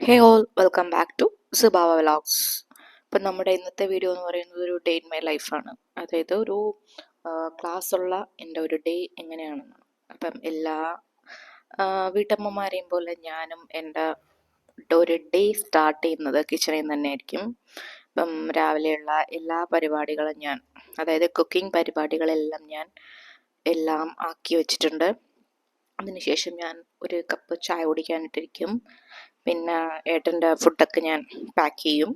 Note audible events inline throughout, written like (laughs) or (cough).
Hey all welcome back to Swabhava vlogs ഇപ്പം നമ്മുടെ ഇന്നത്തെ വീഡിയോ എന്ന് പറയുന്നത് ഒരു ഡേ ഇൻ മൈ ലൈഫാണ് അതായത് ഒരു ക്ലാസ് ഉള്ള എന്റെ ഒരു ഡേ എങ്ങനെയാണെന്നാണ്. അപ്പം എല്ലാ വീട്ടമ്മമാരെയും പോലെ ഞാനും എന്റെ ഒരു ഡേ സ്റ്റാർട്ട് ചെയ്യുന്നത് കിച്ചണിൽ നിന്ന് തന്നെ ആയിരിക്കും. ഇപ്പം രാവിലെയുള്ള എല്ലാ പരിപാടികളും ഞാൻ അതായത് കുക്കിംഗ് പരിപാടികളെല്ലാം ഞാൻ എല്ലാം ആക്കി വെച്ചിട്ടുണ്ട്. അതിനുശേഷം ഞാൻ ഒരു കപ്പ് ചായ കുടിക്കാനിട്ടിരിക്കും. പിന്നെ ഏട്ടന്റെ ഫുഡൊക്കെ ഞാൻ പാക്ക് ചെയ്യും.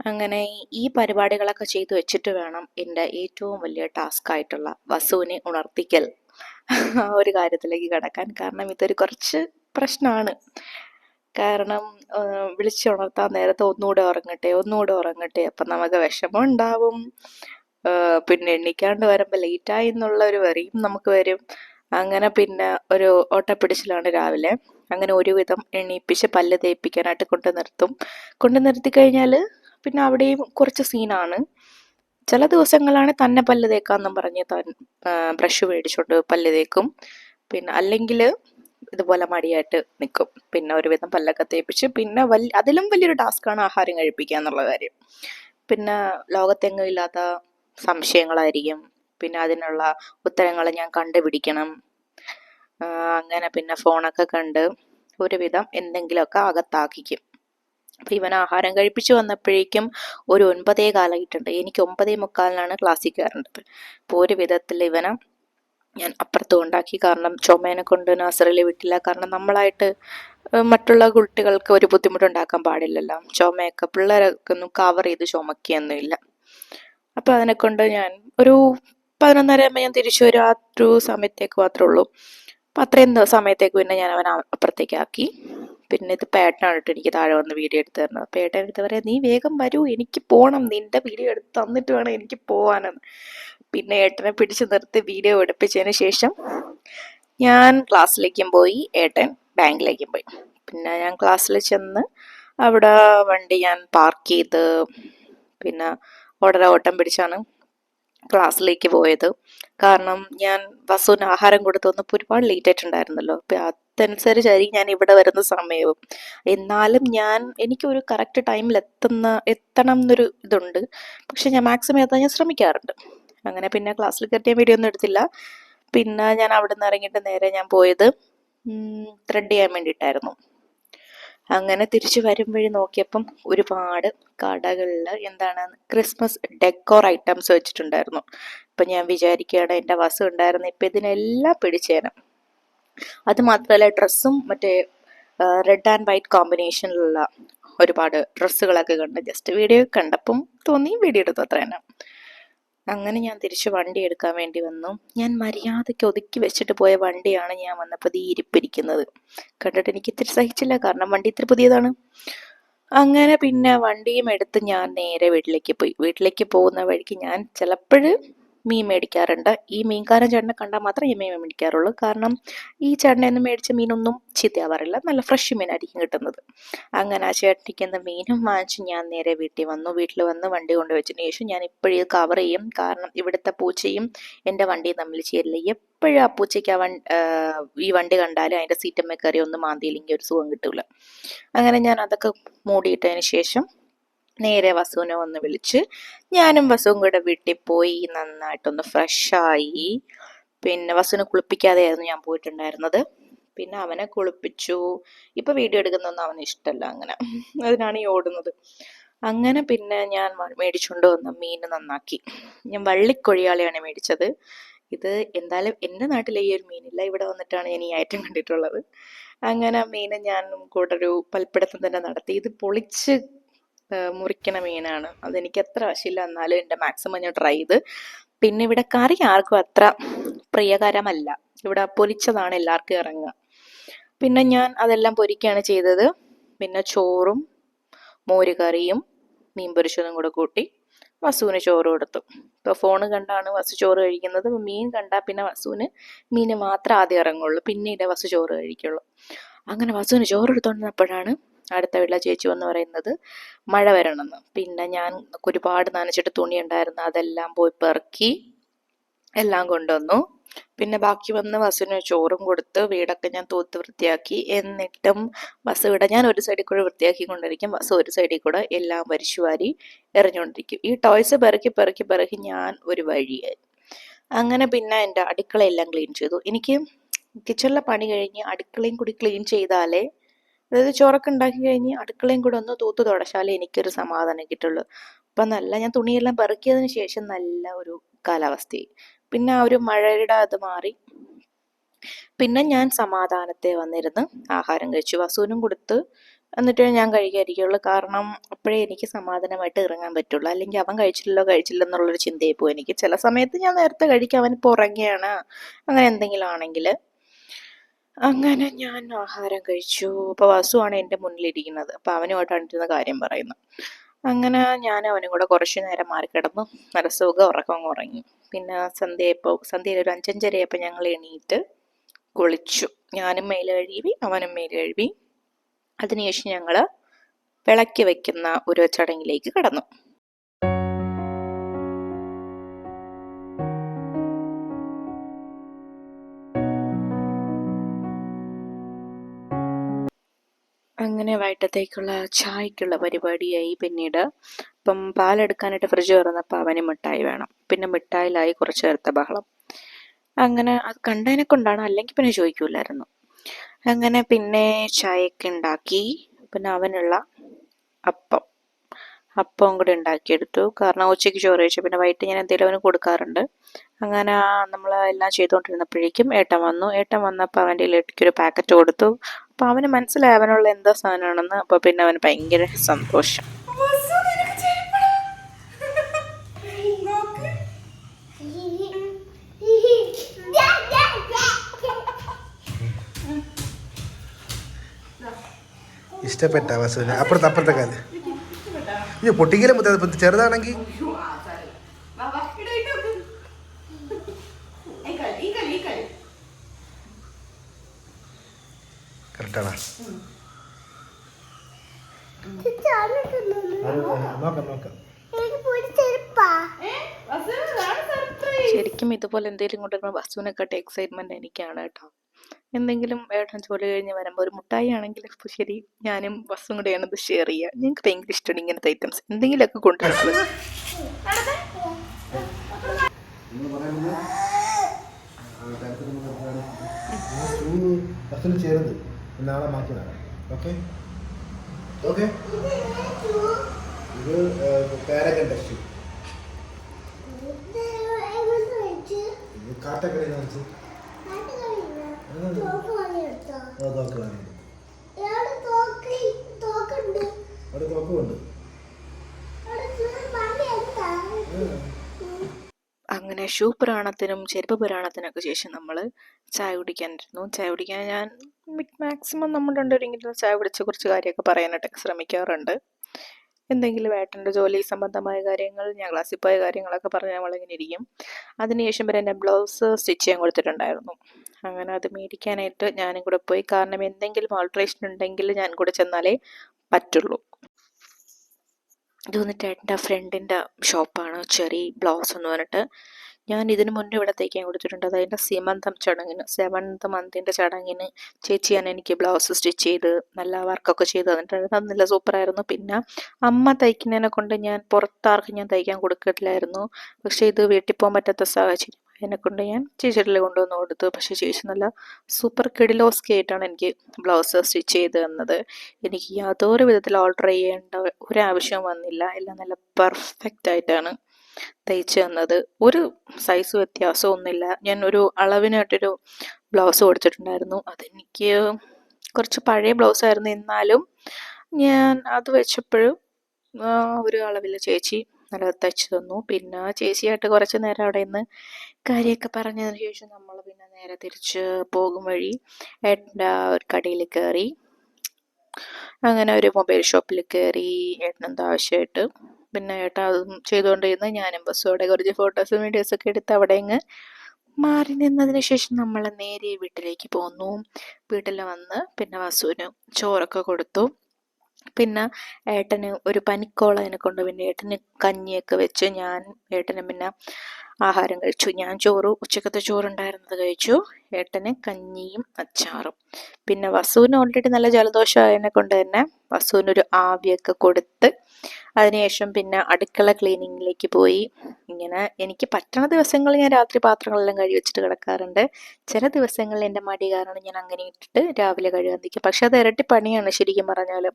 അങ്ങനെ ഈ പരിപാടികളൊക്കെ ചെയ്തു വെച്ചിട്ട് വേണം എന്റെ ഏറ്റവും വലിയ ടാസ്ക് ആയിട്ടുള്ള വസുവിനെ ഉണർത്തിക്കൽ ആ (laughs) ഒരു കാര്യത്തിലേക്ക് കടക്കാൻ. കാരണം ഇതൊരു കുറച്ച് പ്രശ്നമാണ്. കാരണം വിളിച്ചുണർത്താൻ നേരത്തെ ഒന്നുകൂടെ ഉറങ്ങട്ടെ ഒന്നുകൂടെ ഉറങ്ങട്ടെ അപ്പം നമുക്ക് വിഷമം ഉണ്ടാവും. പിന്നെ എണ്ണിക്കാണ്ട് വരുമ്പോൾ ലേറ്റായി എന്നുള്ള ഒരു വെറിയും നമുക്ക് വരും. അങ്ങനെ പിന്നെ ഒരു ഓട്ടപ്പിടിച്ചിലാണ് രാവിലെ. അങ്ങനെ ഒരുവിധം എണീപ്പിച്ച് പല്ല് തേപ്പിക്കാനായിട്ട് കൊണ്ട് നിർത്തും. കൊണ്ട് നിർത്തി കഴിഞ്ഞാൽ പിന്നെ അവിടെയും കുറച്ച് സീനാണ്. ചില ദിവസങ്ങളാണ് തന്നെ പല്ല് തേക്കാന്നും പറഞ്ഞ് താൻ ബ്രഷ് മേടിച്ചുകൊണ്ട് പല്ല് തേക്കും. പിന്നെ അല്ലെങ്കിൽ ഇതുപോലെ മടിയായിട്ട് നിൽക്കും പിന്നെ ഒരുവിധം പല്ലൊക്കെ തേപ്പിച്ച് പിന്നെ വലിയ അതിലും വലിയൊരു ടാസ്ക്കാണ് ആഹാരം കഴിപ്പിക്കുക എന്നുള്ള കാര്യം. പിന്നെ ലോകത്തെങ്ങും ഇല്ലാത്ത സംശയങ്ങളായിരിക്കും. പിന്നെ അതിനുള്ള ഉത്തരങ്ങൾ ഞാൻ കണ്ടുപിടിക്കണം. അങ്ങനെ പിന്നെ ഫോണൊക്കെ കണ്ട് ഒരുവിധം എന്തെങ്കിലുമൊക്കെ അകത്താക്കിക്കും. അപ്പം ഇവൻ ആഹാരം കഴിപ്പിച്ച് വന്നപ്പോഴേക്കും ഒരു ഒൻപതേ കാലമായിട്ടുണ്ട് എനിക്ക് ഒമ്പതേ മുക്കാലിനാണ് ക്ലാസ്സിൽ കയറേണ്ടത്. അപ്പോൾ ഒരു വിധത്തിൽ ഇവനെ ഞാൻ അപ്പുറത്ത് ഉണ്ടാക്കി. കാരണം ചുമേനെ കൊണ്ട് നഴ്സറിയിൽ വിട്ടില്ല. കാരണം നമ്മളായിട്ട് മറ്റുള്ള കുട്ടികൾക്ക് ഒരു ബുദ്ധിമുട്ടുണ്ടാക്കാൻ പാടില്ലല്ലോ. ചുമയൊക്കെ പിള്ളേരൊക്കെ ഒന്നും കവർ ചെയ്ത് ചുമക്കുകയൊന്നുമില്ല അപ്പോൾ അതിനെ കൊണ്ട് ഞാൻ ഒരു പതിനൊന്നര ആകുമ്പോൾ ഞാൻ തിരിച്ചു വരും. ആ ഒരു സമയത്തേക്ക് മാത്രമേ ഉള്ളൂ. അപ്പം അത്രയും സമയത്തേക്ക് പിന്നെ ഞാൻ അവൻ അപ്പുറത്തേക്ക് ആക്കി പിന്നെ ഇത് പേട്ടനാണ് എനിക്ക് താഴെ വന്ന് വീഡിയോ എടുത്ത് തരുന്നത്. അപ്പോൾ ഏട്ടൻ എടുത്ത് പറയാം നീ വേഗം വരൂ എനിക്ക് പോകണം നിന്റെ വീഡിയോ എടുത്ത് തന്നിട്ട് വേണം എനിക്ക് പോകാനെന്ന് പിന്നെ ഏട്ടനെ പിടിച്ചു നിർത്തി വീഡിയോ എടുപ്പിച്ചതിന് ശേഷം ഞാൻ ക്ലാസ്സിലേക്കും പോയി ഏട്ടൻ ബാങ്കിലേക്കും പോയി. പിന്നെ ഞാൻ ക്ലാസ്സിൽ ചെന്ന് അവിടെ വണ്ടി ഞാൻ പാർക്ക് ചെയ്ത് പിന്നെ ഓടര ഓട്ടം പിടിച്ചാണ് ക്ലാസ്സിലേക്ക് പോയത്. കാരണം ഞാൻ വസുവിന് ആഹാരം കൊടുത്തു ഒരുപാട് ലേറ്റ് ആയിട്ടുണ്ടായിരുന്നല്ലോ. അപ്പം അതനുസരിച്ചായിരിക്കും ഞാൻ ഇവിടെ വരുന്ന സമയവും. എന്നാലും ഞാൻ എനിക്കൊരു കറക്റ്റ് ടൈമിൽ എത്തുന്ന എത്തണം എന്നൊരു ഇതുണ്ട്. പക്ഷെ ഞാൻ മാക്സിമം എത്താൻ ഞാൻ ശ്രമിക്കാറുണ്ട്. അങ്ങനെ പിന്നെ ക്ലാസ്സിൽ കയറ്റിയ വീഡിയോ ഒന്നും എടുത്തില്ല. പിന്നെ ഞാൻ അവിടെ നിന്ന് ഇറങ്ങിയിട്ട് നേരെ ഞാൻ പോയത് ത്രെഡ് ചെയ്യാൻ വേണ്ടിയിട്ടായിരുന്നു. അങ്ങനെ തിരിച്ചു വരും വഴി നോക്കിയപ്പം ഒരുപാട് കടകളിൽ എന്താണ് ക്രിസ്മസ് ഡെക്കോർ ഐറ്റംസ് വെച്ചിട്ടുണ്ടായിരുന്നു. അപ്പം ഞാൻ വിചാരിക്കുകയാണ് എന്റെ വസു ഉണ്ടായിരുന്നു ഇപ്പം ഇതിനെല്ലാം പിടിച്ചേനെ അതുമാത്രമല്ല ഡ്രസ്സും മറ്റേ റെഡ് ആൻഡ് വൈറ്റ് കോമ്പിനേഷനിലുള്ള ഒരുപാട് ഡ്രസ്സുകളൊക്കെ കണ്ട് ജസ്റ്റ് വീഡിയോ കണ്ടപ്പം തോന്നി വീഡിയോ എടുത്തു അത്ര തന്നെ അങ്ങനെ ഞാൻ തിരിച്ച് വണ്ടി എടുക്കാൻ വേണ്ടി വന്നു. ഞാൻ മര്യാദയ്ക്ക് ഒതുക്കി വെച്ചിട്ട് പോയ വണ്ടിയാണ് ഞാൻ വന്നപ്പോൾ ഈ ഇരിപ്പിരിക്കുന്നത്. കണ്ടിട്ട് എനിക്ക് ഇത്തിരി സഹിച്ചില്ല. കാരണം വണ്ടി ഇത്തിരി പുതിയതാണ്. അങ്ങനെ പിന്നെ വണ്ടിയും എടുത്ത് ഞാൻ നേരെ വീട്ടിലേക്ക് പോയി. വീട്ടിലേക്ക് പോകുന്ന വഴിക്ക് ഞാൻ ചിലപ്പോൾ മീൻ മേടിക്കാറുണ്ട്. ഈ മീൻകാരൻ ചേട്ടനെ കണ്ടാൽ മാത്രമേ ഈ മീൻ മേടിക്കാറുള്ളൂ. കാരണം ഈ ചേട്ടനെ ഒന്നും മേടിച്ച മീനൊന്നും ചീത്തയാവാറില്ല. നല്ല ഫ്രഷ് മീനായിരിക്കും കിട്ടുന്നത്. അങ്ങനെ ആ ചേട്ടനിക്കുന്ന മീനും വാങ്ങിച്ച് ഞാൻ നേരെ വീട്ടിൽ വന്നു. വീട്ടിൽ വന്ന് വണ്ടി കൊണ്ടുവച്ചതിന് ശേഷം ഞാൻ ഇപ്പോഴും കവർ ചെയ്യും. കാരണം ഇവിടുത്തെ പൂച്ചയും എന്റെ വണ്ടിയും തമ്മിൽ ചേരില്ല. എപ്പോഴും ആ പൂച്ചയ്ക്ക് ആ ഈ വണ്ടി കണ്ടാലും അതിന്റെ സീറ്റമ്മ കയറി ഒന്ന് മാന്തിയില്ലെങ്കിൽ ഒരു സുഖം കിട്ടില്ല അങ്ങനെ ഞാൻ അതൊക്കെ മൂടിയിട്ടതിന് ശേഷം നേരെ വസുവിനെ വന്ന് വിളിച്ച് ഞാനും വസുവും കൂടെ വീട്ടിൽ പോയി നന്നായിട്ടൊന്ന് ഫ്രഷായി. പിന്നെ വസുവിനെ കുളിപ്പിക്കാതെയായിരുന്നു ഞാൻ പോയിട്ടുണ്ടായിരുന്നത്. പിന്നെ അവനെ കുളിപ്പിച്ചു. ഇപ്പൊ വീഡിയോ എടുക്കുന്നൊന്നും അവന് ഇഷ്ടമല്ല അങ്ങനെ. അതിനാണ് ഈ ഓടുന്നത്. അങ്ങനെ പിന്നെ ഞാൻ മേടിച്ചുകൊണ്ട് വന്ന മീൻ നന്നാക്കി. ഞാൻ വള്ളിക്കൊഴിയാളെയാണ് മേടിച്ചത്. ഇത് എന്തായാലും എന്റെ നാട്ടിലെ ഈ ഒരു മീനില്ല. ഇവിടെ വന്നിട്ടാണ് ഞാൻ ഈ ഐറ്റം കണ്ടിട്ടുള്ളത്. അങ്ങനെ മീന് ഞാൻ കൂടെ ഒരു പൽപ്പിടുത്തം തന്നെ നടത്തി. ഇത് പൊളിച്ച് മുറിക്കണ മീനാണ്. അതെനിക്ക് അത്ര വശമില്ല. എന്നാലും എന്റെ മാക്സിമം ഞാൻ ട്രൈ ചെയ്ത്. പിന്നെ ഇവിടെ കറി ആർക്കും അത്ര പ്രിയകരമല്ല. ഇവിടെ പൊരിച്ചതാണ് എല്ലാവർക്കും ഇറങ്ങുക. പിന്നെ ഞാൻ അതെല്ലാം പൊരിക്കുകയാണ് ചെയ്തത്. പിന്നെ ചോറും മോരുകറിയും മീൻ പൊരിച്ചതും കൂടെ കൂട്ടി വസുവിന് ചോറ് കൊടുത്തു. ഇപ്പോൾ ഫോണ് കണ്ടാണ് വസു ചോറ് കഴിക്കുന്നത്. മീൻ കണ്ടാൽ പിന്നെ വസുവിന് മീന് മാത്രം ആദ്യം ഇറങ്ങുള്ളൂ. പിന്നീട് വസു ചോറ് കഴിക്കുള്ളൂ. അങ്ങനെ വസുവിന് ചോറ് എടുത്തോണ്ടിരുന്നപ്പോഴാണ് അടുത്ത വീട്ടിലെ ചേച്ചി എന്ന് പറയുന്നത് മഴ വരണമെന്ന്. പിന്നെ ഞാൻ ഒരുപാട് നനച്ചിട്ട് തുണി ഉണ്ടായിരുന്നു അതെല്ലാം പോയി പെറുക്കി എല്ലാം കൊണ്ടുവന്നു. പിന്നെ ബാക്കി വന്ന് ബസ്സിന് ചോറും കൊടുത്ത് വീടൊക്കെ ഞാൻ തൂത്ത് വൃത്തിയാക്കി. എന്നിട്ടും ബസ് ഇവിടെ ഞാൻ ഒരു സൈഡിൽ കൂടെ വൃത്തിയാക്കി കൊണ്ടിരിക്കും. ബസ് ഒരു സൈഡിൽ കൂടെ എല്ലാം വരിച്ചു വാരി എറിഞ്ഞുകൊണ്ടിരിക്കും. ഈ ടോയ്സ് പെറുക്കി പെറുക്കി പെറുക്കി ഞാൻ ഒരു വഴിയായി. അങ്ങനെ പിന്നെ എന്റെ അടുക്കളയെല്ലാം ക്ലീൻ ചെയ്തു. എനിക്ക് കിച്ചണിലെ പണി കഴിഞ്ഞ് അടുക്കളയും കൂടി ക്ലീൻ ചെയ്താലേ അതായത് ചോറൊക്കെ ഉണ്ടാക്കി കഴിഞ്ഞ് അടുക്കളയും കൂടെ ഒന്ന് തൂത്ത് തുടച്ചാലേ എനിക്കൊരു സമാധാനം കിട്ടുള്ളൂ. അപ്പം നല്ല ഞാൻ തുണിയെല്ലാം പെറുക്കിയതിന് ശേഷം നല്ല ഒരു കാലാവസ്ഥയായി. പിന്നെ ആ ഒരു മഴയുടെ അത് മാറി. പിന്നെ ഞാൻ സമാധാനത്തെ വന്നിരുന്ന് ആഹാരം കഴിച്ചു. വസൂനും കൊടുത്ത് എന്നിട്ട് ഞാൻ കഴിക്കാതിരിക്കുള്ളൂ കാരണം അപ്പോഴേ എനിക്ക് സമാധാനമായിട്ട് ഇറങ്ങാൻ പറ്റുള്ളൂ. അല്ലെങ്കിൽ അവൻ കഴിച്ചില്ലല്ലോ കഴിച്ചില്ല എന്നുള്ളൊരു ചിന്തയായി പോകും എനിക്ക്. ചില സമയത്ത് ഞാൻ നേരത്തെ കഴിക്കും അവൻ ഇപ്പോൾ ഉറങ്ങിയാണ്. അങ്ങനെ എന്തെങ്കിലും ആണെങ്കിൽ അങ്ങനെ ഞാൻ ആഹാരം കഴിച്ചു. അപ്പോൾ വസുവാണ് എന്റെ മുന്നിലിരിക്കുന്നത്. അപ്പോൾ അവനുമായിട്ടാണ് ഇരുന്ന കാര്യം പറയുന്നത്. അങ്ങനെ ഞാൻ അവനും കൂടെ കുറച്ച് നേരം മാറി കിടന്നു. നല്ല സുഖം ഉറക്കം ഉറങ്ങി. പിന്നെ സന്ധ്യയപ്പോൾ സന്ധ്യയിൽ ഒരു അഞ്ചഞ്ചരയപ്പോൾ ഞങ്ങൾ എണീറ്റ് കുളിച്ചു. ഞാനും മേൽ കഴുകി അവനും മേൽ കഴുകി. അതിനുശേഷം ഞങ്ങൾ വിളക്കി വെക്കുന്ന ഒരു ചടങ്ങിലേക്ക് കടന്നു. അങ്ങനെ വൈകിട്ടത്തേക്കുള്ള ചായക്കുള്ള പരിപാടിയായി പിന്നീട് ഇപ്പം പാലെടുക്കാനായിട്ട് ഫ്രിഡ്ജ് തുറന്നപ്പോൾ അവന് മിഠായി വേണം. പിന്നെ മിഠായിലായി കുറച്ച് നേരത്തെ ബഹളം. അങ്ങനെ അത് കണ്ടതിനെ കൊണ്ടാണ് അല്ലെങ്കിൽ പിന്നെ ചോദിക്കൂലായിരുന്നു. അങ്ങനെ പിന്നെ ചായയൊക്കെ ഉണ്ടാക്കി. പിന്നെ അവനുള്ള അപ്പം. അപ്പം കൂടി ഉണ്ടാക്കിയെടുത്തു. കാരണം ഉച്ചയ്ക്ക് ചോറ് കഴിച്ചു. പിന്നെ വൈകിട്ട് ഞാൻ എന്തെങ്കിലും അവന് കൊടുക്കാറുണ്ട്. അങ്ങനെ നമ്മൾ എല്ലാം ചെയ്തുകൊണ്ടിരുന്നപ്പോഴേക്കും ഏട്ടൻ വന്നു. ഏട്ടൻ വന്നപ്പോൾ അവന്റെ ഇലക്ട്രിക്ക് ഒരു പാക്കറ്റ് കൊടുത്തു. അപ്പോൾ അവന് മനസ്സിലായി അവനുള്ള എന്താ സാധനമാണെന്ന്. അപ്പോൾ പിന്നെ അവന് ഭയങ്കര സന്തോഷം. ഇഷ്ടപ്പെട്ട വസൂല അപ്പുറത്ത് അപ്പുറത്തെ കാൽ. അയ്യോ പൊട്ടിക്കലും മുത്തത് ചെറുതാണെങ്കിൽ കറക്റ്റാണോ നോക്കാം നോക്കാം. ശരിക്കും ഇതുപോലെ എന്തെങ്കിലും കൊണ്ടുവരുമ്പോൾ വസ്തുവിനെക്കാട്ടി എക്സൈറ്റ്മെന്റ് എനിക്കാണ് കേട്ടോ. എന്തെങ്കിലും ഏട്ടൻ ജോലി കഴിഞ്ഞ് വരുമ്പോൾ ഒരു മുട്ടായി ആണെങ്കിൽ ഇപ്പോൾ ശരി ഞാനും വസ്തുവും കൂടെയാണ് ഇത് ഷെയർ ചെയ്യുക ഞങ്ങൾക്ക് ഭയങ്കര ഇഷ്ടമാണ് ഇങ്ങനത്തെ ഐറ്റംസ് എന്തെങ്കിലുമൊക്കെ കൊണ്ടുവരുന്നത്. ഓക്കെ? ഇത് പാരഗൺ ടെസ്റ്റ്. കാട്ടക്കടയിൽ നിന്ന് തോക്ക് വാങ്ങി അവിടെ തോക്കുമുണ്ട്. അങ്ങനെ ഷൂ പുരാണത്തിനും ചെരുപ്പ് പുരാണത്തിനൊക്കെ ശേഷം നമ്മൾ ചായ കുടിക്കാനിരുന്നു. ചായ കുടിക്കാൻ ഞാൻ മാക്സിമം നമ്മൾ രണ്ടുപേരെങ്കിലും ചായ കുടിച്ച് കുറച്ച് കാര്യമൊക്കെ പറയാനായിട്ടൊക്കെ ശ്രമിക്കാറുണ്ട്. എന്തെങ്കിലും ഏട്ടന്റെ ജോലി സംബന്ധമായ കാര്യങ്ങൾ ഞാൻ ക്ലാസ്സിൽ പോയ കാര്യങ്ങളൊക്കെ പറഞ്ഞ് നമ്മളിങ്ങനെ ഇരിക്കും. അതിനുശേഷം വരെ എന്റെ ബ്ലൗസ് സ്റ്റിച്ച് ചെയ്യാൻ കൊടുത്തിട്ടുണ്ടായിരുന്നു. അങ്ങനെ അത് മേടിക്കാനായിട്ട് ഞാനും കൂടെ പോയി. കാരണം എന്തെങ്കിലും ഓൾട്രേഷൻ ഉണ്ടെങ്കിൽ ഞാൻ കൂടെ ചെന്നാലേ പറ്റുള്ളൂ. ഇത് വന്നിട്ട് എന്റെ ഫ്രണ്ടിന്റെ ഷോപ്പാണ്. ചെറി ബ്ലൗസ് എന്ന് പറഞ്ഞിട്ട്. ഞാൻ ഇതിനു മുന്നേ ഇവിടെ തയ്ക്കാൻ കൊടുത്തിട്ടുണ്ട്. അതിന്റെ സീമന്തം ചടങ്ങിന് സെവൻത് മന്തിന്റെ ചടങ്ങിന് ചേച്ചി ചേച്ചിയാണ് എനിക്ക് ബ്ലൗസ് സ്റ്റിച്ച് ചെയ്ത് നല്ല വർക്കൊക്കെ ചെയ്ത് തന്നിട്ടുണ്ട് അത് നല്ല സൂപ്പറായിരുന്നു പിന്നെ അമ്മ തയ്ക്കുന്നതിനെ കൊണ്ട് ഞാൻ പുറത്താർക്കും ഞാൻ തയ്ക്കാൻ കൊടുക്കില്ലായിരുന്നു പക്ഷേ ഇത് വീട്ടിൽ പോകാൻ പറ്റാത്ത സാഹചര്യം. അതിനെ കൊണ്ട് ഞാൻ ചേച്ചിയുടെ കൊണ്ടുവന്ന് കൊടുത്തു. പക്ഷേ ചേച്ചി നല്ല സൂപ്പർ കിഡിലോസ്കി ആയിട്ടാണ് എനിക്ക് ബ്ലൗസ് സ്റ്റിച്ച് ചെയ്ത് തന്നത്. എനിക്ക് യാതൊരു വിധത്തിൽ ഓർഡർ ചെയ്യേണ്ട ഒരു ആവശ്യവും വന്നില്ല. എല്ലാം നല്ല പെർഫെക്റ്റ് ആയിട്ടാണ് തയ്ച്ചു തന്നത്. ഒരു സൈസ് വ്യത്യാസമൊന്നുമില്ല ഞാൻ ഒരു അളവിനായിട്ടൊരു ബ്ലൗസ് കൊടുത്തിട്ടുണ്ടായിരുന്നു. അതെനിക്ക് കുറച്ച് പഴയ ബ്ലൗസ് ആയിരുന്നു. എന്നാലും ഞാൻ അത് വെച്ചപ്പോഴും ഒരു അളവിൽ ചേച്ചി നല്ല തയ്ച്ചു തന്നു. പിന്നെ ചേച്ചിയായിട്ട് കുറച്ച് നേരം അവിടെ നിന്ന് കാര്യമൊക്കെ പറഞ്ഞതിന് ശേഷം നമ്മൾ പിന്നെ നേരെ തിരിച്ച് പോകും വഴി. ഏട്ടന്റെ ഒരു കടയിൽ കയറി. അങ്ങനെ ഒരു മൊബൈൽ ഷോപ്പിൽ കയറി ഏട്ടനെന്താ ആവശ്യമായിട്ട്. പിന്നെ ഏട്ടാ അതും ചെയ്തുകൊണ്ടിരുന്ന് ഞാനും ബസ്സോടെ കുറച്ച് ഫോട്ടോസും വീഡിയോസൊക്കെ എടുത്ത് അവിടെ അങ്ങ് മാറി നിന്നതിന് ശേഷം നമ്മൾ നേരെ വീട്ടിലേക്ക് പോന്നു. വീട്ടിൽ വന്ന് പിന്നെ വസുവിന് ചോറൊക്കെ കൊടുത്തു. പിന്നെ ഏട്ടന് ഒരു പനിക്കോളതിനെ കൊണ്ട് പിന്നെ ഏട്ടന് കഞ്ഞിയൊക്കെ വെച്ച് ഞാൻ ഏട്ടന് പിന്നെ ആഹാരം കഴിച്ചു. ഞാൻ ചോറ് ഉച്ചക്കത്തെ ചോറുണ്ടായിരുന്നത് കഴിച്ചു. ഏട്ടന് കഞ്ഞിയും അച്ചാറും. പിന്നെ വസുവിന് ഓൾറെഡി നല്ല ജലദോഷം ആയതിനെ കൊണ്ട് തന്നെ വസുവിനൊരു ആവിയൊക്കെ കൊടുത്ത് അതിനുശേഷം പിന്നെ അടുക്കള ക്ലീനിങ്ങിലേക്ക് പോയി. ഇങ്ങനെ എനിക്ക് പറ്റണ ദിവസങ്ങളിൽ ഞാൻ രാത്രി പാത്രങ്ങളെല്ലാം കഴുകി വെച്ചിട്ട് കിടക്കാറുണ്ട്. ചില ദിവസങ്ങളിൽ എന്റെ മടി കാരണം ഞാൻ അങ്ങനെ ഇട്ടിട്ട് രാവിലെ കഴുകാൻ നിൽക്കും. പക്ഷെ അത് ഇരട്ടി പണിയാണ് ശരിക്കും പറഞ്ഞാൽ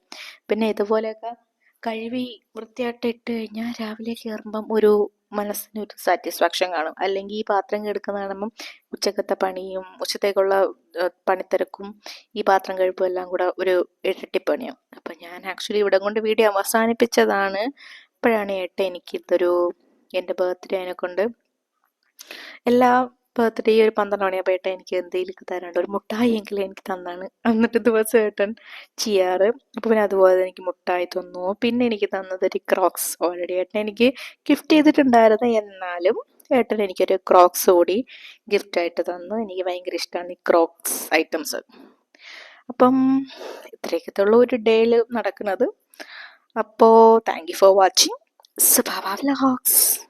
പിന്നെ ഇതുപോലെയൊക്കെ കഴുകി വൃത്തിയായിട്ട് ഇട്ട് കഴിഞ്ഞാൽ രാവിലെ കയറുമ്പം ഒരു മനസ്സിന് ഒരു സാറ്റിസ്ഫാക്ഷൻ കാണും. അല്ലെങ്കിൽ ഈ പാത്രം കെടുക്കുന്ന കാണുമ്പം ഉച്ചക്കത്തെ പണിയും ഉച്ചത്തേക്കുള്ള പണിത്തിരക്കും ഈ പാത്രം കഴുപ്പും എല്ലാം കൂടെ ഒരു ഇരട്ടിപ്പണിയാവും. അപ്പം ഞാൻ ആക്ച്വലി ഇവിടെ കൊണ്ട് വീഡിയോ അവസാനിപ്പിച്ചതാണ്. അപ്പോഴാണ് ഏട്ടൻ എനിക്കിതൊരു എന്റെ ബർത്ത്ഡേനെ കൊണ്ട് എല്ലാ ബർത്ത്ഡേ ഒരു പന്ത്രണ്ട് മണിയാകുമ്പോൾ ഏട്ടൻ എനിക്ക് എന്തെങ്കിലും തരാണ്ട് ഒരു മുട്ടായി എങ്കിലും എനിക്ക് തന്നാണ്. എന്നിട്ട് ദിവസം ഏട്ടൻ ചെയ്യാറ്. അപ്പോൾ പിന്നെ അതുപോലെ എനിക്ക് മുട്ടായി തന്നു. പിന്നെ എനിക്ക് തന്നത് ഒരു ക്രോക്സ് ഓൾറെഡി ഏട്ടൻ എനിക്ക് ഗിഫ്റ്റ് ചെയ്തിട്ടുണ്ടായിരുന്നു. എന്നാലും ഏട്ടൻ എനിക്കൊരു ക്രോക്സ് കൂടി ഗിഫ്റ്റായിട്ട് തന്നു. എനിക്ക് ഭയങ്കര ഇഷ്ടമാണ് ഈ ക്രോക്സ് ഐറ്റംസ് അപ്പം ഇത്രയൊക്കെ ഉള്ള ഒരു ഡേയിൽ നടക്കുന്നത്. അപ്പോൾ thank you for watching Swabhava vlogs